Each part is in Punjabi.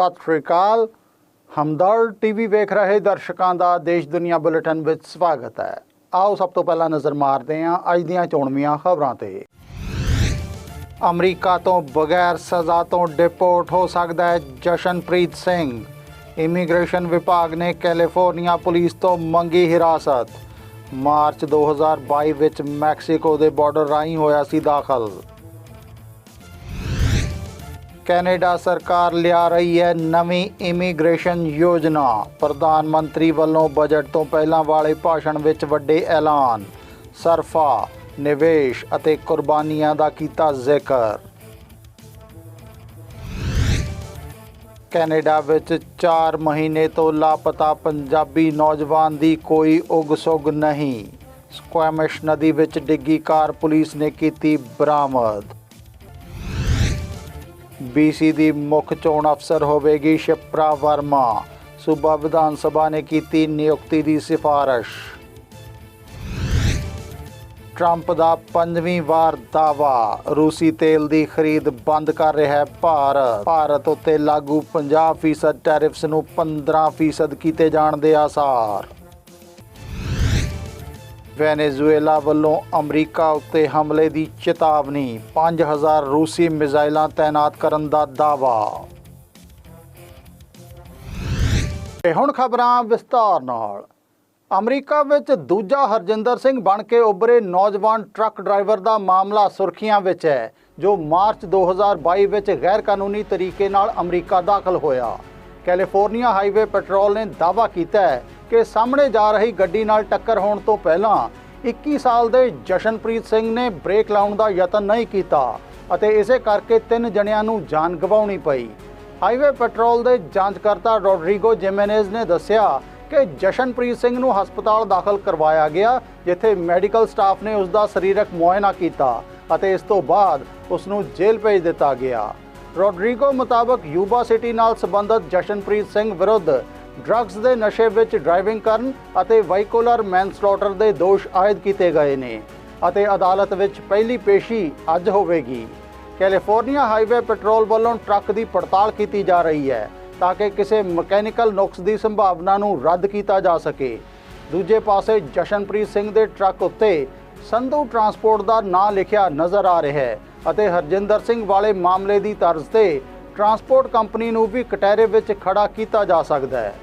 ਸਤਿ ਸ਼੍ਰੀ ਅਕਾਲ। ਹਮਦਰਦ ਟੀਵੀ ਵੇਖ ਰਹੇ ਦਰਸ਼ਕਾਂ ਦਾ ਦੇਸ਼ ਦੁਨੀਆ ਬੁਲੇਟਿਨ ਵਿੱਚ ਸਵਾਗਤ ਹੈ। ਆਓ ਸਭ ਤੋਂ ਪਹਿਲਾਂ ਨਜ਼ਰ ਮਾਰਦੇ ਹਾਂ ਅੱਜ ਦੀਆਂ ਚੋਣਵੀਆਂ ਖਬਰਾਂ ਤੇ। ਅਮਰੀਕਾ ਤੋਂ ਬਗੈਰ ਸਜ਼ਾ ਤੋਂ ਡਿਪੋਰਟ ਹੋ ਸਕਦਾ ਹੈ ਜਸ਼ਨਪ੍ਰੀਤ ਸਿੰਘ। ਇਮੀਗ੍ਰੇਸ਼ਨ ਵਿਭਾਗ ਨੇ ਕੈਲੀਫੋਰਨੀਆ ਪੁਲਿਸ ਤੋਂ ਮੰਗੀ ਹਿਰਾਸਤ। ਮਾਰਚ 2022 ਵਿੱਚ ਮੈਕਸੀਕੋ ਦੇ ਬਾਰਡਰ ਰਾਹੀਂ ਹੋਇਆ ਸੀ ਦਾਖਲ। ਕੈਨੇਡਾ ਸਰਕਾਰ ਲਿਆ ਰਹੀ ਹੈ ਨਵੀਂ ਇਮੀਗ੍ਰੇਸ਼ਨ ਯੋਜਨਾ। ਪ੍ਰਧਾਨ ਮੰਤਰੀ ਵੱਲੋਂ ਬਜਟ ਤੋਂ ਪਹਿਲਾਂ ਵਾਲੇ ਭਾਸ਼ਣ ਵਿੱਚ ਵੱਡੇ ਐਲਾਨ, ਸਰਫਾ, ਨਿਵੇਸ਼ ਅਤੇ ਕੁਰਬਾਨੀਆਂ ਦਾ ਕੀਤਾ ਜ਼ਿਕਰ। ਕੈਨੇਡਾ ਵਿੱਚ 4 ਮਹੀਨੇ ਤੋਂ ਲਾਪਤਾ ਪੰਜਾਬੀ ਨੌਜਵਾਨ ਦੀ ਕੋਈ ਉਗ-ਸੁਗ ਨਹੀਂ। ਸਕੁਐਮਿਸ਼ ਨਦੀ ਵਿੱਚ ਡਿੱਗੀ ਕਾਰ ਪੁਲਿਸ ਨੇ ਕੀਤੀ ਬਰਾਮਦ। ਬੀਸੀ ਦੀ ਮੁੱਖ ਚੋਣ ਅਫਸਰ ਹੋਵੇਗੀ ਸ਼ਿਪਰਾ ਵਰਮਾ। ਸੂਬਾ ਵਿਧਾਨ ਸਭਾ ਨੇ ਕੀਤੀ ਨਿਯੁਕਤੀ ਦੀ ਸਿਫਾਰਿਸ਼। ਟਰੰਪ ਦਾ ਪੰਜਵੀਂ ਵਾਰ ਦਾਵਾ ਰੂਸੀ ਤੇਲ ਦੀ ਖਰੀਦ ਬੰਦ ਕਰ ਰਿਹਾ ਹੈ ਭਾਰਤ। ਭਾਰਤ ਉੱਤੇ ਲਾਗੂ 50% ਟੈਰਿਫਸ ਨੂੰ 15% ਕੀਤੇ ਜਾਣ ਦੇ ਆਸਾਰ। ਵੈਨੇਜ਼ੁਏਲਾ ਵੱਲੋਂ ਅਮਰੀਕਾ ਉੱਤੇ ਹਮਲੇ ਦੀ ਚੇਤਾਵਨੀ 5000 ਰੂਸੀ ਮਿਜ਼ਾਈਲਾਂ ਤਾਇਨਾਤ ਕਰਨ ਦਾ ਦਾਅਵਾ। ਤੇ ਹੁਣ ਖਬਰਾਂ ਵਿਸਤਾਰ ਨਾਲ। ਅਮਰੀਕਾ ਵਿੱਚ ਦੂਜਾ ਹਰਜਿੰਦਰ ਸਿੰਘ ਬਣ ਕੇ ਉੱਭਰੇ ਨੌਜਵਾਨ ਟਰੱਕ ਡਰਾਈਵਰ ਦਾ ਮਾਮਲਾ ਸੁਰਖੀਆਂ ਵਿੱਚ ਹੈ, ਜੋ ਮਾਰਚ 2022 ਵਿੱਚ ਗੈਰ ਕਾਨੂੰਨੀ ਤਰੀਕੇ ਨਾਲ ਅਮਰੀਕਾ ਦਾਖਲ ਹੋਇਆ। ਕੈਲੀਫੋਰਨੀਆ ਹਾਈਵੇ ਪੈਟਰੋਲ ਨੇ ਦਾਅਵਾ ਕੀਤਾ ਹੈ ਕਿ ਸਾਹਮਣੇ ਜਾ ਰਹੀ ਗੱਡੀ ਨਾਲ ਟੱਕਰ ਹੋਣ ਤੋਂ ਪਹਿਲਾਂ 21 ਸਾਲ ਦੇ ਜਸ਼ਨਪ੍ਰੀਤ ਸਿੰਘ ਨੇ ਬ੍ਰੇਕ ਲਾਉਣ ਦਾ ਯਤਨ ਨਹੀਂ ਕੀਤਾ ਅਤੇ ਇਸੇ ਕਰਕੇ ਤਿੰਨ ਜਣਿਆਂ ਨੂੰ ਜਾਨ ਗਵਾਉਣੀ ਪਈ। ਹਾਈਵੇ ਪੈਟਰੋਲ ਦੇ ਜਾਂਚਕਰਤਾ ਰੋਡਰੀਗੋ ਜਿਮੇਨੇਜ਼ ਨੇ ਦੱਸਿਆ ਕਿ ਜਸ਼ਨਪ੍ਰੀਤ ਸਿੰਘ ਨੂੰ ਹਸਪਤਾਲ ਦਾਖਲ ਕਰਵਾਇਆ ਗਿਆ, ਜਿੱਥੇ ਮੈਡੀਕਲ ਸਟਾਫ ਨੇ ਉਸ ਦਾ ਸਰੀਰਕ ਮੁਆਇਨਾ ਕੀਤਾ ਅਤੇ ਇਸ ਤੋਂ ਬਾਅਦ ਉਸ ਨੂੰ ਜੇਲ੍ਹ ਭੇਜ ਦਿੱਤਾ ਗਿਆ। ਰੋਡਰੀਗੋ ਮੁਤਾਬਕ ਯੂਬਾ ਸਿਟੀ ਨਾਲ ਸੰਬੰਧਿਤ ਜਸ਼ਨਪ੍ਰੀਤ ਸਿੰਘ ਵਿਰੁੱਧ ਡਰੱਗਸ ਦੇ ਨਸ਼ੇ ਵਿੱਚ ਡਰਾਈਵਿੰਗ ਕਰਨ ਅਤੇ ਵਾਈਕੋਲਰ ਮੈਨਸਲੌਟਰ ਦੇ ਦੋਸ਼ ਆਇਦ ਕੀਤੇ ਗਏ ਨੇ ਅਤੇ ਅਦਾਲਤ ਵਿੱਚ ਪਹਿਲੀ ਪੇਸ਼ੀ ਅੱਜ ਹੋਵੇਗੀ। ਕੈਲੀਫੋਰਨੀਆ ਹਾਈਵੇ ਪੈਟਰੋਲ ਵੱਲੋਂ ਟਰੱਕ ਦੀ ਪੜਤਾਲ ਕੀਤੀ ਜਾ ਰਹੀ ਹੈ ਤਾਂ ਕਿ ਕਿਸੇ ਮਕੈਨੀਕਲ ਨੁਕਸ ਦੀ ਸੰਭਾਵਨਾ ਨੂੰ ਰੱਦ ਕੀਤਾ ਜਾ ਸਕੇ। ਦੂਜੇ ਪਾਸੇ ਜਸ਼ਨਪ੍ਰੀਤ ਸਿੰਘ ਦੇ ਟਰੱਕ ਉੱਤੇ ਸੰਧੂ ਟਰਾਂਸਪੋਰਟ ਦਾ ਨਾਂ ਲਿਖਿਆ ਨਜ਼ਰ ਆ ਰਿਹਾ ਹੈ ਅਤੇ ਹਰਜਿੰਦਰ ਸਿੰਘ ਵਾਲੇ ਮਾਮਲੇ ਦੀ ਤਰਜ਼ ਤੇ ਟਰਾਂਸਪੋਰਟ ਕੰਪਨੀ ਨੂੰ ਵੀ ਕਟਹਿਰੇ ਵਿੱਚ ਖੜਾ ਕੀਤਾ ਜਾ ਸਕਦਾ ਹੈ।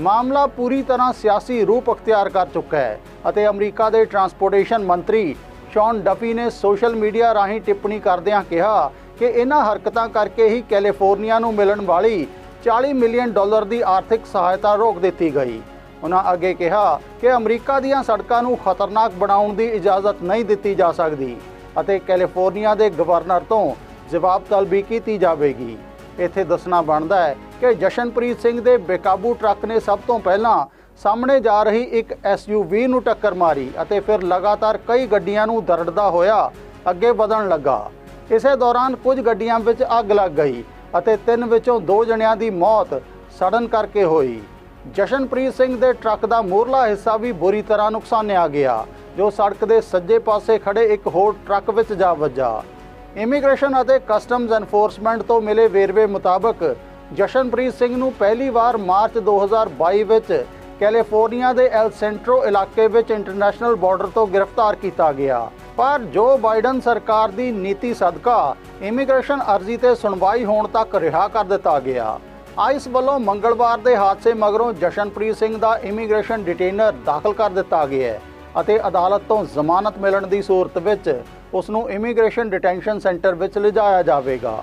ਮਾਮਲਾ ਪੂਰੀ ਤਰ੍ਹਾਂ ਸਿਆਸੀ ਰੂਪ ਅਖਤਿਆਰ ਕਰ ਚੁੱਕਾ ਹੈ ਅਤੇ ਅਮਰੀਕਾ ਦੇ ਟਰਾਂਸਪੋਰਟੇਸ਼ਨ ਮੰਤਰੀ ਸ਼ੌਨ ਡਫੀ ਨੇ ਸੋਸ਼ਲ ਮੀਡੀਆ ਰਾਹੀਂ ਟਿੱਪਣੀ ਕਰਦਿਆਂ ਕਿਹਾ ਕਿ ਇਹਨਾਂ ਹਰਕਤਾਂ ਕਰਕੇ ਹੀ ਕੈਲੀਫੋਰਨੀਆ ਨੂੰ ਮਿਲਣ ਵਾਲੀ 40 ਮਿਲੀਅਨ ਡਾਲਰ ਦੀ ਆਰਥਿਕ ਸਹਾਇਤਾ ਰੋਕ ਦਿੱਤੀ ਗਈ। ਉਹਨਾਂ ਅੱਗੇ ਕਿਹਾ ਕਿ ਅਮਰੀਕਾ ਦੀਆਂ ਸੜਕਾਂ ਨੂੰ ਖਤਰਨਾਕ ਬਣਾਉਣ ਦੀ ਇਜਾਜ਼ਤ ਨਹੀਂ ਦਿੱਤੀ ਜਾ ਸਕਦੀ ਅਤੇ ਕੈਲੀਫੋਰਨੀਆ ਦੇ ਗਵਰਨਰ ਤੋਂ ਜਵਾਬ ਤਲਬੀ ਕੀਤੀ ਜਾਵੇਗੀ। ਇੱਥੇ ਦੱਸਣਾ ਬਣਦਾ ਹੈ ਕਿ ਜਸ਼ਨਪ੍ਰੀਤ ਸਿੰਘ ਦੇ ਬੇਕਾਬੂ ਟਰੱਕ ਨੇ ਸਭ ਤੋਂ ਪਹਿਲਾਂ ਸਾਹਮਣੇ ਜਾ ਰਹੀ ਇੱਕ ਐਸਯੂਵੀ ਨੂੰ ਟੱਕਰ ਮਾਰੀ ਅਤੇ ਫਿਰ ਲਗਾਤਾਰ ਕਈ ਗੱਡੀਆਂ ਨੂੰ ਦਰੜਦਾ ਹੋਇਆ ਅੱਗੇ ਵਧਣ ਲੱਗਾ। ਇਸੇ ਦੌਰਾਨ ਕੁਝ ਗੱਡੀਆਂ ਵਿੱਚ ਅੱਗ ਲੱਗ ਗਈ ਅਤੇ ਤਿੰਨ ਵਿੱਚੋਂ ਦੋ ਜਣਿਆਂ ਦੀ ਮੌਤ ਸੜਨ ਕਰਕੇ ਹੋਈ। ਜਸ਼ਨਪ੍ਰੀਤ ਸਿੰਘ ਦੇ ਟਰੱਕ ਦਾ ਮੂਰਲਾ ਹਿੱਸਾ ਵੀ ਬੁਰੀ ਤਰ੍ਹਾਂ ਨੁਕਸਾਨਿਆ ਗਿਆ, ਜੋ ਸੜਕ ਦੇ ਸੱਜੇ ਪਾਸੇ ਖੜੇ ਇੱਕ ਹੋਰ ਟਰੱਕ ਵਿੱਚ ਜਾ ਵੱਜਾ। ਇਮੀਗ੍ਰੇਸ਼ਨ ਅਤੇ ਕਸਟਮਜ਼ ਐਨਫੋਰਸਮੈਂਟ ਤੋਂ ਮਿਲੇ ਵੇਰਵੇ ਮੁਤਾਬਕ ਜਸ਼ਨਪ੍ਰੀਤ ਸਿੰਘ ਨੂੰ ਪਹਿਲੀ ਵਾਰ ਮਾਰਚ 2022 ਵਿੱਚ ਕੈਲੀਫੋਰਨੀਆ ਦੇ ਐਲ ਸੈਂਟਰੋ ਇਲਾਕੇ ਵਿੱਚ ਇੰਟਰਨੈਸ਼ਨਲ ਬਾਰਡਰ ਤੋਂ ਗ੍ਰਿਫਤਾਰ ਕੀਤਾ ਗਿਆ। ਪਰ ਜੋ ਬਾਈਡਨ ਸਰਕਾਰ ਦੀ ਨੀਤੀ ਸਦਕਾ ਇਮੀਗ੍ਰੇਸ਼ਨ ਅਰਜ਼ੀ ਤੇ ਸੁਣਵਾਈ ਹੋਣ ਤੱਕ ਰਿਹਾ ਕਰ ਦਿੱਤਾ ਗਿਆ। ਆਈਸ ਵੱਲੋਂ ਮੰਗਲਵਾਰ ਦੇ ਹਾਦਸੇ ਮਗਰੋਂ ਜਸ਼ਨਪ੍ਰੀਤ ਸਿੰਘ ਦਾ ਇਮੀਗ੍ਰੇਸ਼ਨ ਡਿਟੇਨਰ ਦਾਖਲ ਕਰ ਦਿੱਤਾ ਗਿਆ ਹੈ। ਅਤੇ ਅਦਾਲਤ ਤੋਂ ਜ਼ਮਾਨਤ ਮਿਲਣ ਦੀ ਸੂਰਤ ਵਿੱਚ ਉਸ ਨੂੰ ਇਮੀਗ੍ਰੇਸ਼ਨ ਡਿਟੈਂਸ਼ਨ ਸੈਂਟਰ ਵਿੱਚ ਲਿਜਾਇਆ ਜਾਵੇਗਾ।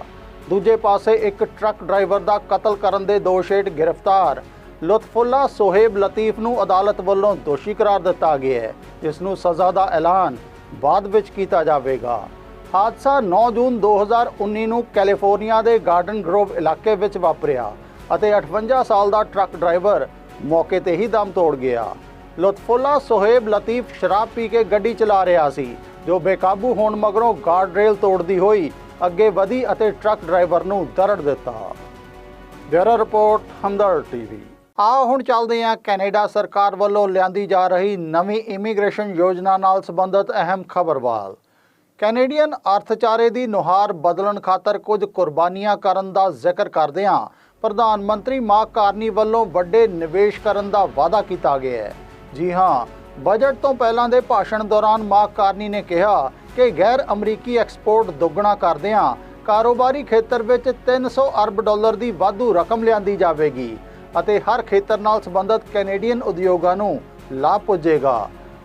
ਦੂਜੇ ਪਾਸੇ ਇੱਕ ਟਰੱਕ ਡਰਾਈਵਰ ਦਾ ਕਤਲ ਕਰਨ ਦੇ ਦੋਸ਼ ਹੇਠ ਗ੍ਰਿਫਤਾਰ ਲੁਤਫੁੱਲਾ ਸੋਹੇਬ ਲਤੀਫ ਨੂੰ ਅਦਾਲਤ ਵੱਲੋਂ ਦੋਸ਼ੀ ਕਰਾਰ ਦਿੱਤਾ ਗਿਆ ਹੈ, ਜਿਸ ਨੂੰ ਸਜ਼ਾ ਦਾ ਐਲਾਨ ਬਾਅਦ ਵਿੱਚ ਕੀਤਾ ਜਾਵੇਗਾ। ਹਾਦਸਾ 9 ਜੂਨ 2019 ਨੂੰ ਕੈਲੀਫੋਰਨੀਆ ਦੇ ਗਾਰਡਨ ਗਰੋਵ ਇਲਾਕੇ ਵਿੱਚ ਵਾਪਰਿਆ ਅਤੇ 58 ਸਾਲ ਦਾ ਟਰੱਕ ਡਰਾਈਵਰ ਮੌਕੇ ਤੇ ਹੀ ਦਮ ਤੋੜ ਗਿਆ। ਲੁਤਫੁੱਲਾ ਸੋਹੇਬ ਲਤੀਫ ਸ਼ਰਾਬ ਪੀ ਕੇ ਗੱਡੀ ਚਲਾ ਰਿਹਾ ਸੀ, ਜੋ ਬੇਕਾਬੂ ਹੋਣ ਮਗਰੋਂ ਗਾਰਡ ਰੇਲ ਤੋੜਦੀ ਹੋਈ ਅੱਗੇ ਵਧੀ ਅਤੇ ਟਰੱਕ ਡਰਾਈਵਰ ਨੂੰ ਦਰੜ ਦਿੱਤਾ। Bureau report, Hamdard TV. ਆਓ ਹੁਣ ਚੱਲਦੇ ਹਾਂ ਕੈਨੇਡਾ ਸਰਕਾਰ ਵੱਲੋਂ ਲਿਆਂਦੀ ਜਾ ਰਹੀ ਨਵੀਂ ਇਮੀਗ੍ਰੇਸ਼ਨ ਯੋਜਨਾ ਨਾਲ ਸੰਬੰਧਿਤ ਅਹਿਮ ਖਬਰਵਾਲ ਕੈਨੇਡੀਅਨ ਅਰਥਚਾਰੇ ਦੀ ਨੁਹਾਰ ਬਦਲਣ ਖਾਤਰ ਕੁਝ ਕੁਰਬਾਨੀਆਂ ਕਰਨ ਦਾ ਜ਼ਿਕਰ ਕਰਦਿਆਂ ਪ੍ਰਧਾਨ ਮੰਤਰੀ ਮਾਰਕ ਕਾਰਨੀ ਵੱਲੋਂ ਵੱਡੇ ਨਿਵੇਸ਼ ਕਰਨ ਦਾ ਵਾਅਦਾ ਕੀਤਾ ਗਿਆ ਹੈ। ਜੀ ਹਾਂ ਬਜਟ ਤੋਂ ਪਹਿਲਾਂ ਦੇ ਭਾਸ਼ਣ ਦੌਰਾਨ ਮਾਰਕ ਕਾਰਨੀ ਨੇ ਕਿਹਾ ਕਿ ਗੈਰ ਅਮਰੀਕੀ ਐਕਸਪੋਰਟ ਦੁੱਗਣਾ ਕਰਦਿਆਂ ਕਾਰੋਬਾਰੀ ਖੇਤਰ ਵਿੱਚ 300 ਅਰਬ ਡਾਲਰ ਦੀ ਵਾਧੂ ਰਕਮ ਲਿਆਂਦੀ ਜਾਵੇਗੀ ਅਤੇ ਹਰ ਖੇਤਰ ਨਾਲ ਸੰਬੰਧਿਤ ਕੈਨੇਡੀਅਨ ਉਦਯੋਗਾਂ ਨੂੰ ਲਾਭ ਪੁੱਜੇਗਾ।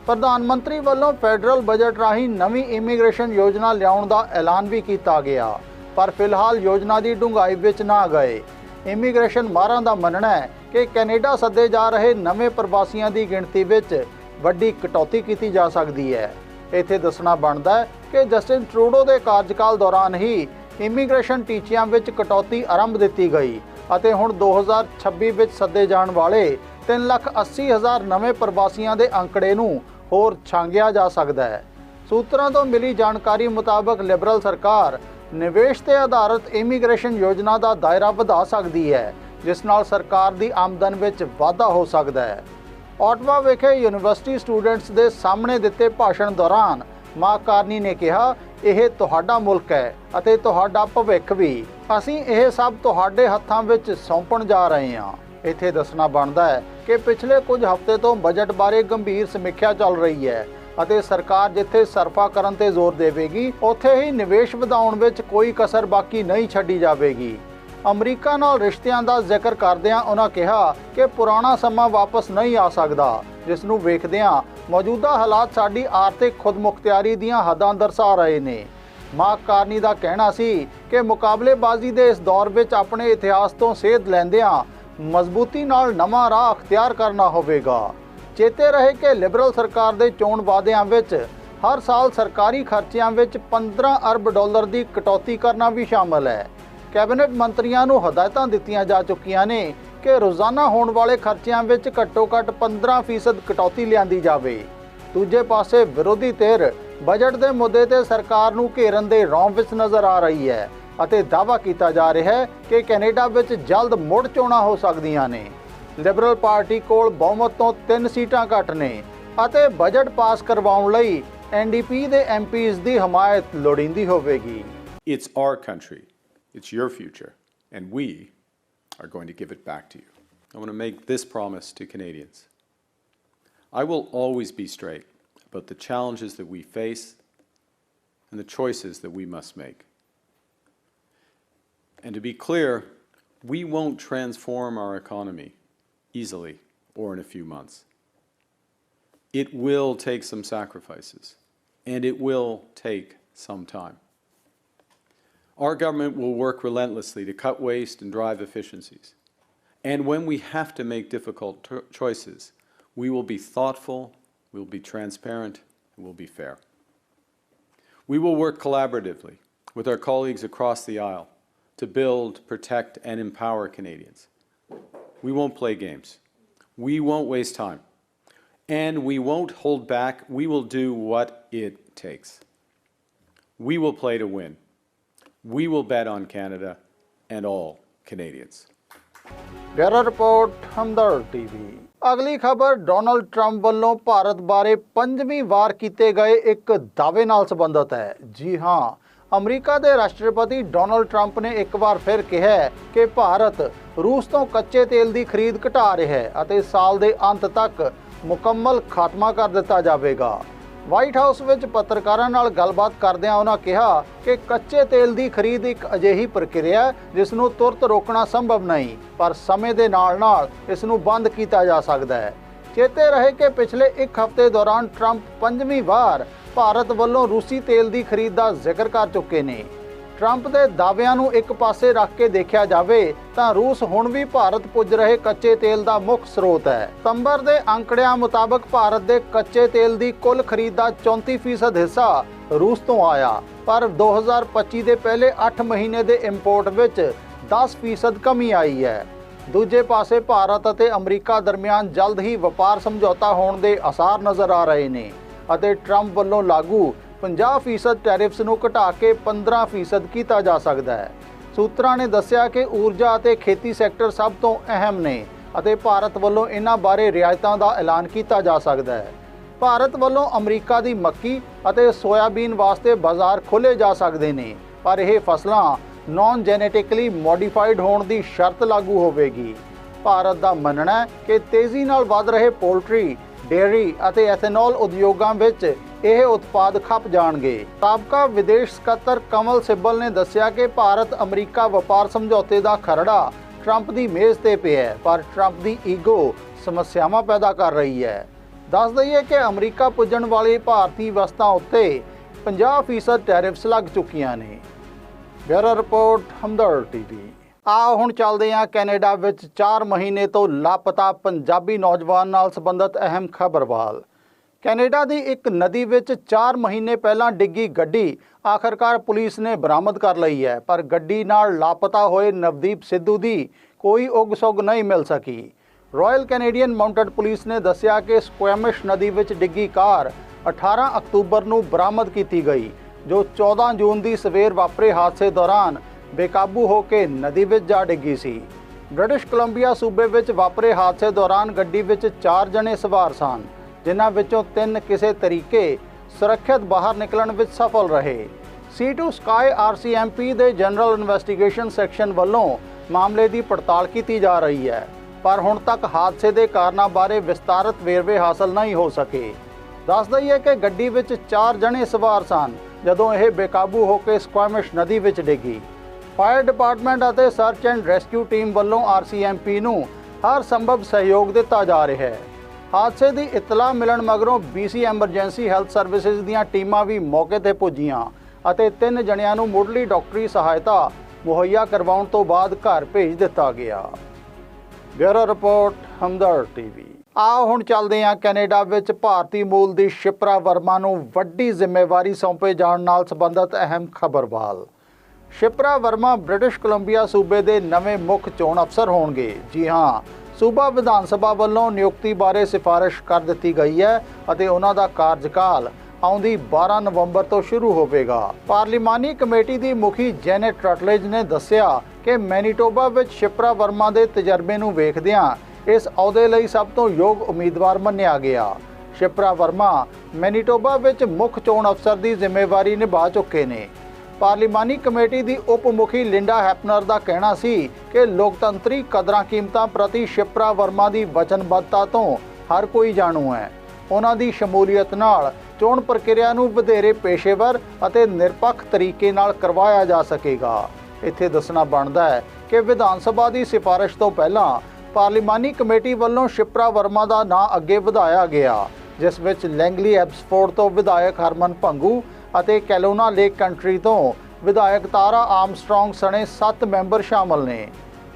ਪ੍ਰਧਾਨ ਮੰਤਰੀ ਵੱਲੋਂ ਫੈਡਰਲ ਬਜਟ ਰਾਹੀਂ ਨਵੀਂ ਇਮੀਗ੍ਰੇਸ਼ਨ ਯੋਜਨਾ ਲਿਆਉਣ ਦਾ ਐਲਾਨ ਵੀ ਕੀਤਾ ਗਿਆ, ਪਰ ਫਿਲਹਾਲ ਯੋਜਨਾ ਦੀ ਡੂੰਘਾਈ ਵਿੱਚ ਨਾ ਗਏ। ਇਮੀਗ੍ਰੇਸ਼ਨ ਮਾਹਰਾਂ ਦਾ ਮੰਨਣਾ ਹੈ ਕਿ ਕੈਨੇਡਾ ਸੱਦੇ ਜਾ ਰਹੇ ਨਵੇਂ ਪ੍ਰਵਾਸੀਆਂ ਦੀ ਗਿਣਤੀ ਵਿੱਚ ਵੱਡੀ ਕਟੌਤੀ ਕੀਤੀ ਜਾ ਸਕਦੀ ਹੈ। ਇੱਥੇ ਦੱਸਣਾ ਬਣਦਾ ਹੈ ਕਿ ਜਸਟਿਨ ਟਰੂਡੋ ਦੇ ਕਾਰਜਕਾਲ ਦੌਰਾਨ ਹੀ ਇਮੀਗ੍ਰੇਸ਼ਨ ਟੀਚਿਆਂ ਵਿੱਚ ਕਟੌਤੀ ਆਰੰਭ ਦਿੱਤੀ ਗਈ ਅਤੇ ਹੁਣ 2026 ਵਿੱਚ ਸੱਦੇ ਜਾਣ ਵਾਲੇ 380000 ਨਵੇਂ ਪ੍ਰਵਾਸੀਆਂ ਦੇ ਅੰਕੜੇ ਨੂੰ ਹੋਰ ਛਾਂਗਿਆ ਜਾ ਸਕਦਾ ਹੈ। ਸੂਤਰਾਂ ਤੋਂ ਮਿਲੀ ਜਾਣਕਾਰੀ ਮੁਤਾਬਕ ਲਿਬਰਲ ਸਰਕਾਰ ਨਿਵੇਸ਼ ਤੇ ਆਧਾਰਿਤ ਇਮੀਗ੍ਰੇਸ਼ਨ ਯੋਜਨਾ ਦਾ ਦਾਇਰਾ ਵਧਾ ਸਕਦੀ ਹੈ, ਜਿਸ ਨਾਲ ਸਰਕਾਰ ਦੀ ਆਮਦਨ ਵਿੱਚ ਵਾਧਾ ਹੋ ਸਕਦਾ ਹੈ। ਆਟਵਾ ਵਿਖੇ ਯੂਨੀਵਰਸਿਟੀ ਸਟੂਡੈਂਟਸ ਦੇ ਸਾਹਮਣੇ ਦਿੱਤੇ ਭਾਸ਼ਣ ਦੌਰਾਨ ਮਾਂ ਕਾਰਨੀ ਨੇ ਕਿਹਾ, ਇਹ ਤੁਹਾਡਾ ਮੁਲਕ ਹੈ ਅਤੇ ਤੁਹਾਡਾ ਭਵਿੱਖ ਵੀ। ਅਸੀਂ ਇਹ ਸਭ ਤੁਹਾਡੇ ਹੱਥਾਂ ਵਿੱਚ ਸੌਂਪਣ ਜਾ ਰਹੇ ਹਾਂ। ਇੱਥੇ ਦੱਸਣਾ ਬਣਦਾ ਹੈ ਕਿ ਪਿਛਲੇ ਕੁਝ ਹਫ਼ਤੇ ਤੋਂ ਬਜਟ ਬਾਰੇ ਗੰਭੀਰ ਸਮੀਖਿਆ ਚੱਲ ਰਹੀ ਹੈ। ਅਤੇ ਸਰਕਾਰ ਜਿੱਥੇ ਸਰਫਾ ਕਰਨ ਤੇ ਜ਼ੋਰ ਦੇਵੇਗੀ, ਉੱਥੇ ਹੀ ਨਿਵੇਸ਼ ਵਧਾਉਣ ਵਿੱਚ ਕੋਈ ਕਸਰ ਬਾਕੀ ਨਹੀਂ ਛੱਡੀ ਜਾਵੇਗੀ। ਅਮਰੀਕਾ ਨਾਲ ਰਿਸ਼ਤਿਆਂ ਦਾ ਜ਼ਿਕਰ ਕਰਦਿਆਂ ਉਹਨਾਂ ਕਿਹਾ ਕਿ ਪੁਰਾਣਾ ਸਮਾਂ ਵਾਪਸ ਨਹੀਂ ਆ ਸਕਦਾ। ਜਿਸ ਨੂੰ ਵੇਖਦਿਆਂ ਮੌਜੂਦਾ ਹਾਲਾਤ ਸਾਡੀ ਆਰਥਿਕ ਖੁਦਮੁਖਤਿਆਰੀ ਦੀਆਂ ਹੱਦਾਂ ਦਰਸਾ ਰਹੇ ਨੇ। ਮਾਰਕ ਕਾਰਨੀ ਦਾ ਕਹਿਣਾ ਸੀ ਕਿ ਮੁਕਾਬਲੇਬਾਜ਼ੀ ਦੇ ਇਸ ਦੌਰ ਵਿੱਚ ਆਪਣੇ ਇਤਿਹਾਸ ਤੋਂ ਸੇਧ ਲੈਂਦਿਆਂ ਮਜ਼ਬੂਤੀ ਨਾਲ ਨਵਾਂ ਰਾਹ ਅਖਤਿਆਰ ਕਰਨਾ ਹੋਵੇਗਾ। ਚੇਤੇ ਰਹੇ ਕਿ ਲਿਬਰਲ ਸਰਕਾਰ ਦੇ ਚੋਣ ਵਾਅਦਿਆਂ ਵਿੱਚ ਹਰ ਸਾਲ ਸਰਕਾਰੀ ਖਰਚਿਆਂ ਵਿੱਚ 15 ਅਰਬ ਡਾਲਰ ਦੀ ਕਟੌਤੀ ਕਰਨਾ ਵੀ ਸ਼ਾਮਲ ਹੈ। ਕੈਬਨਿਟ ਮੰਤਰੀਆਂ ਨੂੰ ਹਦਾਇਤਾਂ ਦਿੱਤੀਆਂ ਜਾ ਚੁੱਕੀਆਂ ਨੇ ਕਿ ਰੋਜ਼ਾਨਾ ਹੋਣ ਵਾਲੇ ਖਰਚਿਆਂ ਵਿੱਚ ਘੱਟੋ-ਘੱਟ 15% ਕਟੌਤੀ ਲਿਆਂਦੀ ਜਾਵੇ। ਦੂਜੇ ਪਾਸੇ ਵਿਰੋਧੀ ਧਿਰ ਬਜਟ ਦੇ ਮੁੱਦੇ ਤੇ ਸਰਕਾਰ ਨੂੰ ਘੇਰਨ ਦੇ ਰੌਂਵ ਵਿੱਚ ਨਜ਼ਰ ਆ ਰਹੀ ਹੈ ਅਤੇ ਦਾਅਵਾ ਕੀਤਾ ਜਾ ਰਿਹਾ ਹੈ ਕਿ ਕੈਨੇਡਾ ਵਿੱਚ ਜਲਦ ਮੁੜ ਚੋਣਾਂ ਹੋ ਸਕਦੀਆਂ ਨੇ। ਲਿਬਰਲ ਪਾਰਟੀ ਕੋਲ ਬਹੁਮਤ ਤੋਂ 3 ਸੀਟਾਂ ਘੱਟ ਨੇ ਅਤੇ ਬਜਟ ਪਾਸ ਕਰਵਾਉਣ ਲਈ ਐਨਡੀਪੀ ਦੇ ਐਮਪੀਜ਼ ਦੀ ਹਮਾਇਤ ਲੋੜੀਂਦੀ ਹੋਵੇਗੀ It's our country, it's your future, and we are going to give it back to you. I want to make this promise to Canadians. I will always be straight about the challenges that we face and the choices that we must make. And to be clear, we won't transform our economy easily or in a few months. It will take some sacrifices, and it will take some time. Our government will work relentlessly to cut waste and drive efficiencies. And when we have to make difficult choices, we will be thoughtful, we will be transparent, and we'll be fair. We will work collaboratively with our colleagues across the aisle to build, protect, and empower Canadians. We won't play games. We won't waste time. And we won't hold back. We will do what it takes. We will play to win. We will bet on Canada and all Canadians. Bureau report Hamdard TV ਅਗਲੀ ਖਬਰ ਡੋਨਲਡ ਟਰੰਪ ਵੱਲੋਂ ਭਾਰਤ ਬਾਰੇ ਪੰਜਵੀਂ ਵਾਰ ਕੀਤੇ ਗਏ ਇੱਕ ਦਾਅਵੇ ਨਾਲ ਸੰਬੰਧਿਤ ਹੈ ਜੀ ਹਾਂ ਅਮਰੀਕਾ ਦੇ ਰਾਸ਼ਟਰਪਤੀ ਡੋਨਲਡ ਟਰੰਪ ਨੇ ਇੱਕ ਵਾਰ ਫਿਰ ਕਿਹਾ ਕਿ ਭਾਰਤ ਰੂਸ ਤੋਂ ਕੱਚੇ ਤੇਲ ਦੀ ਖਰੀਦ ਘਟਾ ਰਿਹਾ ਹੈ ਅਤੇ ਸਾਲ ਦੇ ਅੰਤ ਤੱਕ ਮੁਕੰਮਲ ਖਾਤਮਾ ਕਰ ਦਿੱਤਾ ਜਾਵੇਗਾ। ਵਾਈਟ ਹਾਊਸ ਵਿੱਚ ਪੱਤਰਕਾਰਾਂ ਨਾਲ ਗੱਲਬਾਤ ਕਰਦਿਆਂ ਉਹਨਾਂ ਕਿਹਾ ਕਿ ਕੱਚੇ ਤੇਲ ਦੀ ਖਰੀਦ ਇੱਕ ਅਜਿਹੀ ਪ੍ਰਕਿਰਿਆ ਹੈ ਜਿਸ ਨੂੰ ਤੁਰਤ ਰੋਕਣਾ ਸੰਭਵ ਨਹੀਂ, ਪਰ ਸਮੇਂ ਦੇ ਨਾਲ-ਨਾਲ ਇਸ ਨੂੰ ਬੰਦ ਕੀਤਾ ਜਾ ਸਕਦਾ ਹੈ। ਚੇਤੇ ਰਹੇ ਕਿ ਪਿਛਲੇ ਇੱਕ ਹਫ਼ਤੇ ਦੌਰਾਨ ਟਰੰਪ ਪੰਜਵੀਂ ਵਾਰ ਭਾਰਤ ਵੱਲੋਂ ਰੂਸੀ ਤੇਲ ਦੀ ਖਰੀਦ ਦਾ ਜ਼ਿਕਰ ਕਰ ਚੁੱਕੇ ਨੇ। ਟਰੰਪ ਦੇ ਦਾਅਵਿਆਂ ਨੂੰ ਇੱਕ ਪਾਸੇ ਰੱਖ ਕੇ ਦੇਖਿਆ ਜਾਵੇ ਤਾਂ ਰੂਸ ਹੁਣ ਵੀ ਭਾਰਤ ਪੁੱਜ ਰਹੇ ਕੱਚੇ ਤੇਲ ਦਾ ਮੁੱਖ ਸਰੋਤ ਹੈ। ਸਤੰਬਰ ਦੇ ਅੰਕੜਿਆਂ ਮੁਤਾਬਕ ਭਾਰਤ ਦੇ ਕੱਚੇ ਤੇਲ ਦੀ ਕੁੱਲ ਖਰੀਦ ਦਾ 34% ਹਿੱਸਾ ਰੂਸ ਤੋਂ ਆਇਆ, ਪਰ 2025 ਦੇ ਪਹਿਲੇ 8 ਮਹੀਨੇ ਦੇ ਇੰਪੋਰਟ ਵਿੱਚ 10% ਕਮੀ ਆਈ ਹੈ। ਦੂਜੇ ਪਾਸੇ ਭਾਰਤ ਅਤੇ ਅਮਰੀਕਾ ਦਰਮਿਆਨ ਜਲਦ ਹੀ ਵਪਾਰ ਸਮਝੌਤਾ ਹੋਣ ਦੇ ਆਸਾਰ ਨਜ਼ਰ ਆ ਰਹੇ ਨੇ। ਅਤੇ ਟਰੰਪ ਵੱਲੋਂ ਲਾਗੂ 50% ਟੈਰਿਫਸ ਨੂੰ ਘਟਾ ਕੇ 15% ਕੀਤਾ ਜਾ ਸਕਦਾ ਹੈ। ਸੂਤਰਾਂ ਨੇ ਦੱਸਿਆ ਕਿ ਊਰਜਾ ਅਤੇ ਖੇਤੀ ਸੈਕਟਰ ਸਭ ਤੋਂ ਅਹਿਮ ਨੇ ਅਤੇ ਭਾਰਤ ਵੱਲੋਂ ਇਹਨਾਂ ਬਾਰੇ ਰਿਆਇਤਾਂ ਦਾ ਐਲਾਨ ਕੀਤਾ ਜਾ ਸਕਦਾ ਹੈ। ਭਾਰਤ ਵੱਲੋਂ ਅਮਰੀਕਾ ਦੀ ਮੱਕੀ ਅਤੇ ਸੋਇਆਬੀਨ ਵਾਸਤੇ ਬਾਜ਼ਾਰ ਖੋਲੇ ਜਾ ਸਕਦੇ ਨੇ, ਪਰ ਇਹ ਫਸਲਾਂ ਨਾਨ ਜੈਨੇਟਿਕਲੀ ਮੋਡੀਫਾਈਡ ਹੋਣ ਦੀ ਸ਼ਰਤ ਲਾਗੂ ਹੋਵੇਗੀ। ਭਾਰਤ ਦਾ ਮੰਨਣਾ ਹੈ ਕਿ ਤੇਜ਼ੀ ਨਾਲ ਵੱਧ ਰਹੇ ਪੋਲਟਰੀ ਡੇਅਰੀ ਅਤੇ ਐਥੇਨੋਲ ਉਦਯੋਗਾਂ ਵਿੱਚ ਇਹ ਉਤਪਾਦ ਖਪ ਜਾਣਗੇ। ਸਾਬਕਾ ਵਿਦੇਸ਼ ਸਕੱਤਰ ਕਮਲ ਸਿੱਬਲ ਨੇ ਦੱਸਿਆ ਕਿ ਭਾਰਤ ਅਮਰੀਕਾ ਵਪਾਰ ਸਮਝੌਤੇ ਦਾ ਖਰੜਾ ਟਰੰਪ ਦੀ ਮੇਜ਼ ਤੇ ਪਿਆ ਹੈ, ਪਰ ਟਰੰਪ ਦੀ ਈਗੋ ਸਮੱਸਿਆਵਾਂ ਪੈਦਾ ਕਰ ਰਹੀ ਹੈ। ਦੱਸ ਦਈਏ ਕਿ ਅਮਰੀਕਾ ਪੁੱਜਣ ਵਾਲੇ ਭਾਰਤੀ ਵਸਤਾਂ ਉੱਤੇ 50% ਟੈਰਿਫਸ ਲੱਗ ਚੁੱਕੀਆਂ ਨੇ। Bureau report Hamdard TV. ਆ ਹੁਣ ਚੱਲਦੇ ਹਾਂ ਕੈਨੇਡਾ ਵਿੱਚ 4 ਮਹੀਨੇ ਤੋਂ ਲਾਪਤਾ ਪੰਜਾਬੀ ਨੌਜਵਾਨ ਨਾਲ ਸੰਬੰਧਿਤ ਅਹਿਮ ਖਬਰ ਵੱਲ। ਕੈਨੇਡਾ ਦੀ ਇੱਕ ਨਦੀ ਵਿੱਚ 4 ਮਹੀਨੇ ਪਹਿਲਾਂ ਡਿੱਗੀ ਗੱਡੀ ਆਖਰਕਾਰ ਪੁਲਿਸ ਨੇ ਬਰਾਮਦ ਕਰ ਲਈ ਹੈ, ਪਰ ਗੱਡੀ ਨਾਲ ਲਾਪਤਾ ਹੋਏ ਨਵਦੀਪ ਸਿੱਧੂ ਦੀ ਕੋਈ ਉਗ-ਸੁਗ ਨਹੀਂ ਮਿਲ ਸਕੀ। ਰਾਇਲ ਕੈਨੇਡੀਅਨ ਮਾਊਂਟਡ ਪੁਲਿਸ ਨੇ ਦੱਸਿਆ ਕਿ ਸਕੁਐਮਿਸ਼ ਨਦੀ ਵਿੱਚ ਡਿੱਗੀ ਕਾਰ 18 ਅਕਤੂਬਰ ਨੂੰ ਬਰਾਮਦ ਕੀਤੀ ਗਈ, ਜੋ 14 ਜੂਨ ਦੀ ਸਵੇਰ ਵਾਪਰੇ ਹਾਦਸੇ ਦੌਰਾਨ ਬੇਕਾਬੂ ਹੋ ਕੇ ਨਦੀ ਵਿੱਚ ਜਾ ਡਿੱਗੀ ਸੀ। ਬ੍ਰਿਟਿਸ਼ ਕੋਲੰਬੀਆ ਸੂਬੇ ਵਿੱਚ ਵਾਪਰੇ ਹਾਦਸੇ ਦੌਰਾਨ ਗੱਡੀ ਵਿੱਚ 4 ਜਣੇ ਸਵਾਰ ਸਨ, ਜਿਨ੍ਹਾਂ ਵਿੱਚੋਂ 3 ਕਿਸੇ ਤਰੀਕੇ ਸੁਰੱਖਿਅਤ ਬਾਹਰ ਨਿਕਲਣ ਵਿੱਚ ਸਫਲ ਰਹੇ। C2 ਸਕਾਈ RCMP ਦੇ ਜਨਰਲ ਇਨਵੈਸਟੀਗੇਸ਼ਨ ਸੈਕਸ਼ਨ ਵੱਲੋਂ ਮਾਮਲੇ ਦੀ ਪੜਤਾਲ ਕੀਤੀ ਜਾ ਰਹੀ ਹੈ, ਪਰ ਹੁਣ ਤੱਕ ਹਾਦਸੇ ਦੇ ਕਾਰਨਾਂ ਬਾਰੇ ਵਿਸਤਾਰਤ ਵੇਰਵੇ ਹਾਸਲ ਨਹੀਂ ਹੋ ਸਕੇ। ਦੱਸ ਦਈਏ ਕਿ ਗੱਡੀ ਵਿੱਚ 4 ਜਣੇ ਸਵਾਰ ਸਨ, ਜਦੋਂ ਇਹ ਬੇਕਾਬੂ ਹੋ ਕੇ ਸਕੁਐਮਿਸ਼ ਨਦੀ ਵਿੱਚ ਡਿੱਗੀ। ਫਾਇਰ ਡਿਪਾਰਟਮੈਂਟ ਅਤੇ ਸਰਚ ਐਂਡ ਰੈਸਕਿਊ ਟੀਮ ਵੱਲੋਂ RCMP ਨੂੰ ਹਰ ਸੰਭਵ ਸਹਿਯੋਗ ਦਿੱਤਾ ਜਾ ਰਿਹਾ ਹੈ। ਹਾਦਸੇ ਦੀ ਇਤਲਾਹ ਮਿਲਣ ਮਗਰੋਂ BC ਐਮਰਜੈਂਸੀ ਹੈਲਥ ਸਰਵਿਸਿਜ਼ ਦੀਆਂ ਟੀਮਾਂ ਵੀ ਮੌਕੇ ਤੇ ਪੁੱਜੀਆਂ ਅਤੇ ਤਿੰਨ ਜਣਿਆਂ ਨੂੰ ਮੁੱਢਲੀ ਡਾਕਟਰੀ ਸਹਾਇਤਾ ਮੁਹੱਈਆ ਕਰਵਾਉਣ ਤੋਂ ਬਾਅਦ ਘਰ ਭੇਜ ਦਿੱਤਾ ਗਿਆ। Bureau report Hamdard TV. ਆਓ ਹੁਣ ਚੱਲਦੇ ਹਾਂ ਕੈਨੇਡਾ ਵਿੱਚ ਭਾਰਤੀ ਮੂਲ ਦੀ ਸ਼ਿਪਰਾ ਵਰਮਾ ਨੂੰ ਵੱਡੀ ਜ਼ਿੰਮੇਵਾਰੀ ਸੌਂਪੇ ਜਾਣ ਨਾਲ ਸੰਬੰਧਿਤ ਅਹਿਮ ਖਬਰ ਵੱਲ ਸ਼ਿਪਰਾ ਵਰਮਾ ਬ੍ਰਿਟਿਸ਼ ਕੋਲੰਬੀਆ ਸੂਬੇ ਦੇ ਨਵੇਂ ਮੁੱਖ ਚੋਣ ਅਫਸਰ ਹੋਣਗੇ। ਜੀ ਹਾਂ, ਸੂਬਾ ਵਿਧਾਨ ਸਭਾ ਵੱਲੋਂ ਨਿਯੁਕਤੀ ਬਾਰੇ ਸਿਫਾਰਿਸ਼ ਕਰ ਦਿੱਤੀ ਗਈ ਹੈ ਅਤੇ ਉਹਨਾਂ ਦਾ ਕਾਰਜਕਾਲ ਆਉਂਦੀ 12 ਨਵੰਬਰ ਤੋਂ ਸ਼ੁਰੂ ਹੋਵੇਗਾ। ਪਾਰਲੀਮਾਨੀ ਕਮੇਟੀ ਦੀ ਮੁਖੀ ਜੈਨੇਟ ਰਟਲੇਜ ਨੇ ਦੱਸਿਆ ਕਿ ਮੈਨੀਟੋਬਾ ਵਿੱਚ ਸ਼ਿਪਰਾ ਵਰਮਾ ਦੇ ਤਜਰਬੇ ਨੂੰ ਵੇਖਦਿਆਂ ਇਸ ਅਹੁਦੇ ਲਈ ਸਭ ਤੋਂ ਯੋਗ ਉਮੀਦਵਾਰ ਮੰਨਿਆ ਗਿਆ। ਸ਼ਿਪਰਾ ਵਰਮਾ ਮੈਨੀਟੋਬਾ ਵਿੱਚ ਮੁੱਖ ਚੋਣ ਅਫਸਰ ਦੀ ਜ਼ਿੰਮੇਵਾਰੀ ਨਿਭਾ ਚੁੱਕੇ ਨੇ। ਪਾਰਲੀਮਾਨੀ ਕਮੇਟੀ ਦੀ ਉਪ ਮੁਖੀ ਲਿੰਡਾ ਹੈਪਨਰ ਦਾ ਕਹਿਣਾ ਸੀ ਕਿ ਲੋਕਤੰਤਰੀ ਕਦਰਾਂ ਕੀਮਤਾਂ ਪ੍ਰਤੀ ਸ਼ਿਪਰਾ ਵਰਮਾ ਦੀ ਵਚਨਬੱਧਤਾ ਤੋਂ ਹਰ ਕੋਈ ਜਾਣੂ ਹੈ। ਉਹਨਾਂ ਦੀ ਸ਼ਮੂਲੀਅਤ ਨਾਲ ਚੋਣ ਪ੍ਰਕਿਰਿਆ ਨੂੰ ਵਧੇਰੇ ਪੇਸ਼ੇਵਰ ਅਤੇ ਨਿਰਪੱਖ ਤਰੀਕੇ ਨਾਲ ਕਰਵਾਇਆ ਜਾ ਸਕੇਗਾ। ਇੱਥੇ ਦੱਸਣਾ ਬਣਦਾ ਹੈ ਕਿ ਵਿਧਾਨ ਸਭਾ ਦੀ ਸਿਫਾਰਿਸ਼ ਤੋਂ ਪਹਿਲਾਂ ਪਾਰਲੀਮਾਨੀ ਕਮੇਟੀ ਵੱਲੋਂ ਸ਼ਿਪਰਾ ਵਰਮਾ ਦਾ ਨਾਂ ਅੱਗੇ ਵਧਾਇਆ ਗਿਆ, ਜਿਸ ਵਿੱਚ ਲੈਂਗਲੀ ਐਬਸਫੋਰਡ ਤੋਂ ਵਿਧਾਇਕ ਹਰਮਨ ਭੰਗੂ ਅਤੇ ਕੈਲੋਨਾ ਲੇਕ ਕੰਟਰੀ ਤੋਂ ਵਿਧਾਇਕ ਤਾਰਾ ਆਰਮਸਟ੍ਰੋਂਗ ਸਣੇ 7 ਮੈਂਬਰ ਸ਼ਾਮਲ ਨੇ।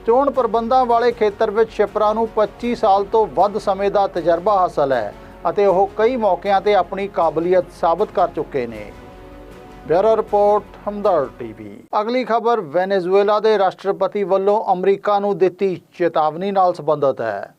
ਚੋਣ ਪ੍ਰਬੰਧਾਂ ਵਾਲੇ ਖੇਤਰ ਵਿੱਚ ਸ਼ਿਪਰਾ ਨੂੰ 25 ਸਾਲ ਤੋਂ ਵੱਧ ਸਮੇਂ ਦਾ ਤਜਰਬਾ ਹਾਸਲ ਹੈ ਅਤੇ ਉਹ ਕਈ ਮੌਕਿਆਂ ਤੇ ਆਪਣੀ ਕਾਬਲੀਅਤ ਸਾਬਤ ਕਰ ਚੁੱਕੇ ਨੇ। Bureau report Hamdard TV. ਅਗਲੀ ਖਬਰ ਵੈਨੇਜ਼ੁਏਲਾ ਦੇ ਰਾਸ਼ਟਰਪਤੀ ਵੱਲੋਂ ਅਮਰੀਕਾ ਨੂੰ ਦਿੱਤੀ ਚੇਤਾਵਨੀ ਨਾਲ ਸੰਬੰਧਿਤ ਹੈ।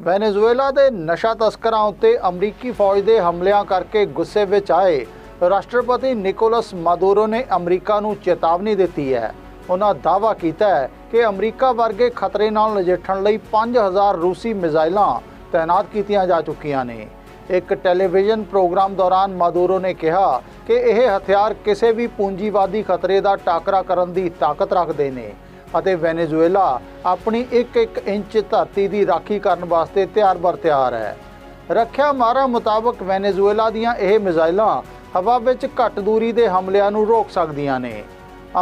ਵੈਨੇਜ਼ੁਏਲਾ ਦੇ ਨਸ਼ਾ ਤਸਕਰਾਂ ਉੱਤੇ ਅਮਰੀਕੀ ਫੌਜ ਦੇ ਹਮਲਿਆਂ ਕਰਕੇ ਗੁੱਸੇ ਵਿੱਚ ਆਏ ਰਾਸ਼ਟਰਪਤੀ ਨਿਕੋਲਸ ਮਾਦੂਰੋ ਨੇ ਅਮਰੀਕਾ ਨੂੰ ਚੇਤਾਵਨੀ ਦਿੱਤੀ ਹੈ। ਉਹਨਾਂ ਦਾਅਵਾ ਕੀਤਾ ਹੈ ਕਿ ਅਮਰੀਕਾ ਵਰਗੇ ਖਤਰੇ ਨਾਲ ਨਜਿੱਠਣ ਲਈ 5000 ਰੂਸੀ ਮਿਜ਼ਾਈਲਾਂ ਤਾਇਨਾਤ ਕੀਤੀਆਂ ਜਾ ਚੁੱਕੀਆਂ ਨੇ। ਇੱਕ ਟੈਲੀਵਿਜ਼ਨ ਪ੍ਰੋਗਰਾਮ ਦੌਰਾਨ ਮਾਦੂਰੋ ਨੇ ਕਿਹਾ ਕਿ ਇਹ ਹਥਿਆਰ ਕਿਸੇ ਵੀ ਪੂੰਜੀਵਾਦੀ ਖਤਰੇ ਦਾ ਟਾਕਰਾ ਕਰਨ ਦੀ ਤਾਕਤ ਰੱਖਦੇ ਨੇ ਅਤੇ ਵੈਨੇਜ਼ੁਏਲਾ ਆਪਣੀ 1-1 ਇੰਚ ਧਰਤੀ ਦੀ ਰਾਖੀ ਕਰਨ ਵਾਸਤੇ ਤਿਆਰ-ਬਰ ਤਿਆਰ ਹੈ। ਰੱਖਿਆ ਮਾਰਾ ਮੁਤਾਬਕ ਵੈਨੇਜ਼ੁਏਲਾ ਦੀਆਂ ਇਹ ਮਿਜ਼ਾਈਲਾਂ ਹਵਾ ਵਿੱਚ ਘੱਟ ਦੂਰੀ ਦੇ ਹਮਲਿਆਂ ਨੂੰ ਰੋਕ ਸਕਦੀਆਂ ਨੇ।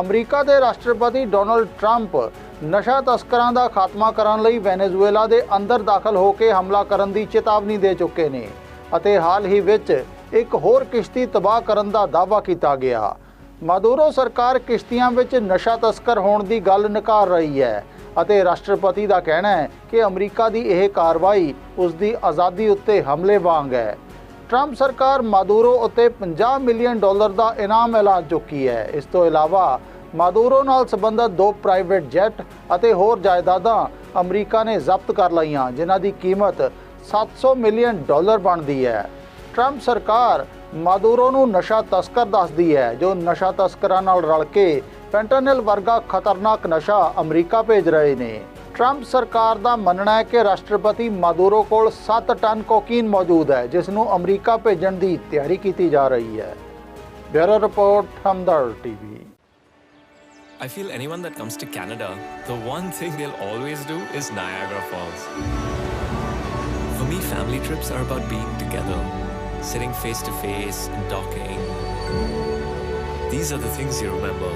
ਅਮਰੀਕਾ ਦੇ ਰਾਸ਼ਟਰਪਤੀ ਡੋਨਲਡ ਟਰੰਪ ਨਸ਼ਾ ਤਸਕਰਾਂ ਦਾ ਖਾਤਮਾ ਕਰਨ ਲਈ ਵੈਨੇਜ਼ੁਏਲਾ ਦੇ ਅੰਦਰ ਦਾਖਲ ਹੋ ਕੇ ਹਮਲਾ ਕਰਨ ਦੀ ਚੇਤਾਵਨੀ ਦੇ ਚੁੱਕੇ ਨੇ ਅਤੇ ਹਾਲ ਹੀ ਵਿੱਚ ਇੱਕ ਹੋਰ ਕਿਸ਼ਤੀ ਤਬਾਹ ਕਰਨ ਦਾ ਦਾਅਵਾ ਕੀਤਾ ਗਿਆ। ਮਾਦੂਰੋ ਸਰਕਾਰ ਕਿਸ਼ਤੀਆਂ ਵਿੱਚ ਨਸ਼ਾ ਤਸਕਰ ਹੋਣ ਦੀ ਗੱਲ ਨਕਾਰ ਰਹੀ ਹੈ ਅਤੇ ਰਾਸ਼ਟਰਪਤੀ ਦਾ ਕਹਿਣਾ ਹੈ ਕਿ ਅਮਰੀਕਾ ਦੀ ਇਹ ਕਾਰਵਾਈ ਉਸ ਦੀ ਆਜ਼ਾਦੀ ਉੱਤੇ ਹਮਲੇ ਵਾਂਗ ਹੈ। ਟਰੰਪ ਸਰਕਾਰ ਮਾਦੂਰੋ ਉੱਤੇ 50 ਮਿਲੀਅਨ ਡਾਲਰ ਦਾ ਇਨਾਮ ਐਲਾਨ ਚੁੱਕੀ ਹੈ। ਇਸ ਤੋਂ ਇਲਾਵਾ ਮਾਦੂਰੋ ਨਾਲ ਸੰਬੰਧਿਤ ਦੋ ਪ੍ਰਾਈਵੇਟ ਜੈਟ ਅਤੇ ਹੋਰ ਜਾਇਦਾਦਾਂ ਅਮਰੀਕਾ ਨੇ ਜ਼ਬਤ ਕਰ ਲਈਆਂ, ਜਿਨ੍ਹਾਂ ਦੀ ਕੀਮਤ 700 ਮਿਲੀਅਨ ਡਾਲਰ ਬਣਦੀ ਹੈ। ਟਰੰਪ ਸਰਕਾਰ ਮਾਦੂਰੋ ਨੂੰ ਨਸ਼ਾ ਤਸਕਰ ਦੱਸਦੀ ਹੈ, ਜੋ ਨਸ਼ਾ ਤਸਕਰਾਂ ਨਾਲ ਰਲ ਕੇ ਫੈਂਟਨਲ ਵਰਗਾ ਖਤਰਨਾਕ ਨਸ਼ਾ ਅਮਰੀਕਾ ਭੇਜ ਰਹੇ ਨੇ। ਟਰੰਪ ਸਰਕਾਰ ਦਾ ਮੰਨਣਾ ਹੈ ਕਿ ਰਾਸ਼ਟਰਪਤੀ ਮਾਦੂਰੋ ਕੋਲ 7 ਟਨ ਕੋਕੀਨ ਮੌਜੂਦ ਹੈ ਜਿਸ ਨੂੰ ਅਮਰੀਕਾ ਭੇਜਣ ਦੀ ਤਿਆਰੀ ਕੀਤੀ ਜਾ ਰਹੀ ਹੈ bureau report Hamdard TV I feel anyone that comes to Canada, the one thing they'll always do is Niagara Falls. For me, family trips are about being together, sitting face to face and talking. These are the things you remember.